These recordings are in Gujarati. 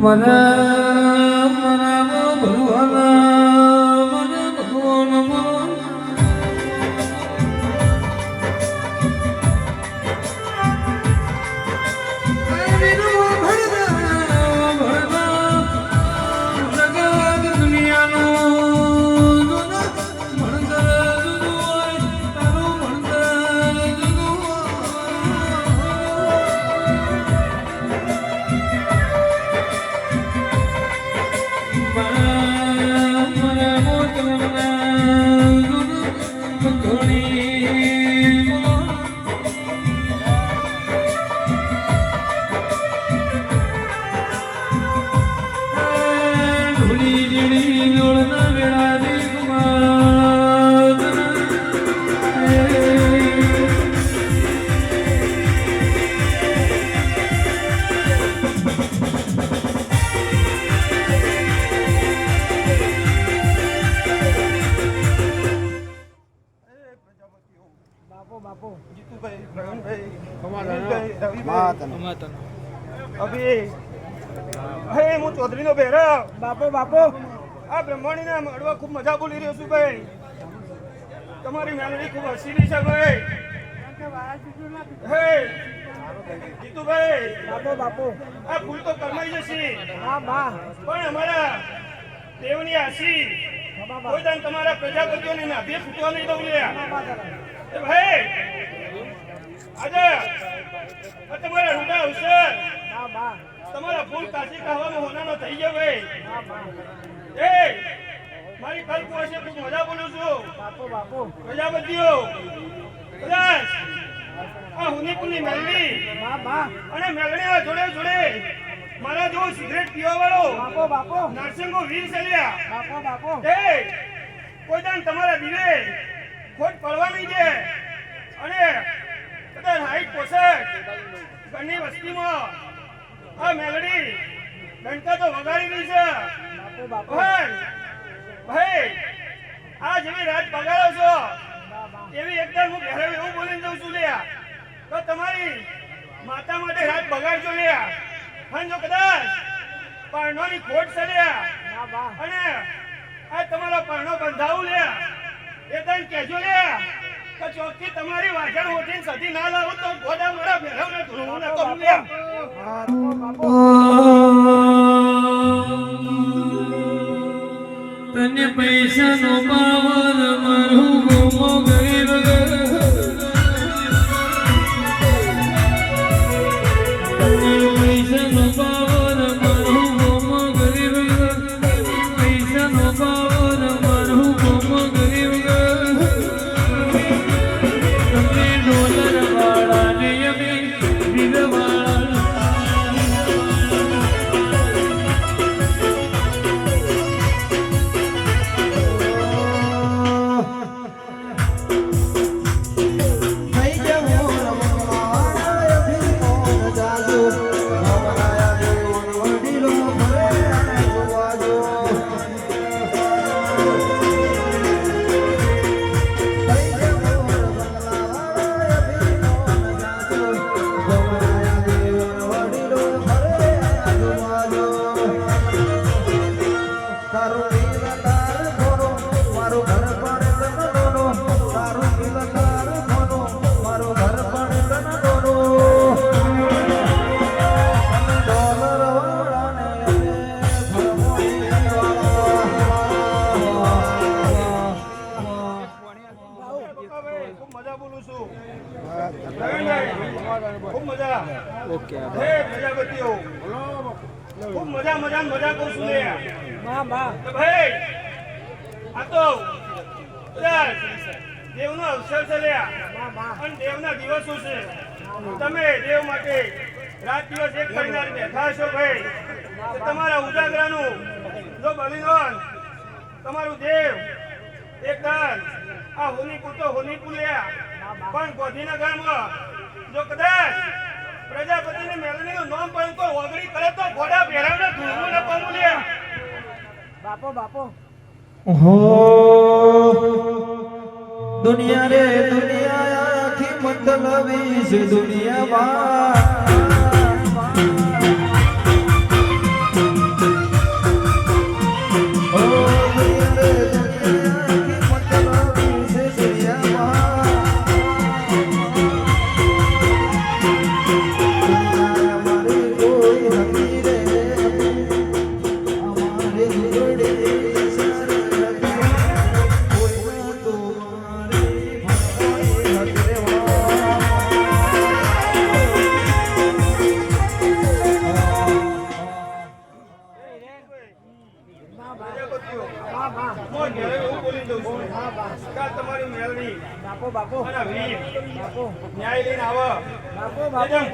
મને બાપો. જીતુભાઈ પ્રવીણભાઈ અનિલભાઈ, રવિભાઈ. અભી. હે હું ચૌધરીનો ભેરવ બાપો બાપો. આ બ્રહ્માણીને મળવા ખૂબ મજા બોલી રહ્યો છું ભાઈ. તમારી મેમરી ખૂબ હસીલી છે ભાઈ. હે જીતુભાઈ. બાપો બાપો. આ ભૂલ તો કરમાઈ જશે. હા બા. પણ અમારા દેવની આશી કોઈ દાન તમારા પ્રજાપતિઓને નાભે ફૂટવા નહીં દઉં લ્યા. ભાઈ આજે તમારા રૂડા અવસર હા બા તમારા ફૂલ કાચી કહેવામાં હોનાનો થઈ ગયો ભાઈ એ મારી કલ્પ હશે ખૂબ મજા બોલું છું બાપો બાપો. પ્રજાપતિઓ કદાચ આ હુનીપુરની મેલડી હા બા અને મેલડીના જોડે જોડે મારા જો સિગરેટ પીવા વાળો બાપો બાપો નરસિંહો વીર ચાલ્યા બાપો બાપો. એ કોઈ દાન તમારા દિલે ખોટ પડવાની છે અને કદાચ હાઈટ પોષક ઘરની વસ્તીમાં. આ મેલડી ડંકા તો વગાડી રહી છે. ભાઈ ભાઈ આ જેવી રાત બગાડો છો. એવી એકદમ હું ઘરે એવું બોલીને જઉં છું લ્યા. તો તમારી માતા માટે રાત બગાડજો લ્યા. હા જો કદાચ પરણોની ખોટ છે લ્યા. અને આ તમારા પરણો બંધાવું લ્યા. એ તને કહેજો લ્યા કે ચોકથી તમારી વાજણ ઓઠીને સધી ના લાવું તો ગોડા મારા ભેરવને ધૂળવું ન બાપો બાપો તને પૈસા નો પાવર મારું ખૂબ મજા મજા મજા કહું છું બા તો ભાઈ આ તો દેવનો અવસર છે બા અને દેવના દિવસો છે. તમે દેવ માટે રાત દિવસ એક કરીને બેઠા છો ભાઈ. તમારા ઉજાગરાનું જો બલિદાન તમારું દેવ એકદમ આ હોનીપુર તો હોનીપુર લ્યા. પણ ગોધીનગરમાં જો કદાચ પ્રજાપતિને મેળવીનું નામ પણ તો ઓગળી કરે તો ઘોડા પહેરાવને ધૂળવું ન બાપો બાપો. હો દુનિયા રે દુનિયા આખી મતલબી છે દુનિયામાં બાપુ અને વીર. બાપુ. ન્યાય લઈને આવો. બાપુ એ બાપુ જેમ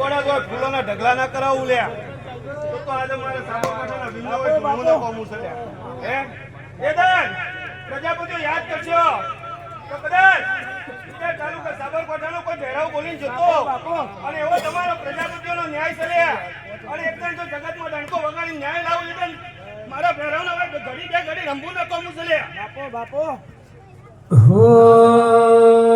ફૂલોના ઢગલા ના કરાવું લ્યા તો તો આજે મારે સાબરકાંઠાના વિલ્લો હોય બાપુ, ધૂળના કોમું છે હે? એદન પ્રજાપતિઓ યાદ કરશો તો કદાચ તે તાલુકા સાબરકાંઠાનો કોઈ ઢેરાવ બોલીને જતો. અને એવો તમારો પ્રજાપતિઓનો ન્યાય ચાલ્યા અને એકદમ જો જગતમાં ડંકો ન્યાય લાવો એટલે મારા ભેરાવના હવે ઘડી બે ઘડી રંભુ ના કોમું છે લ્યા બાપો બાપુ. Oh.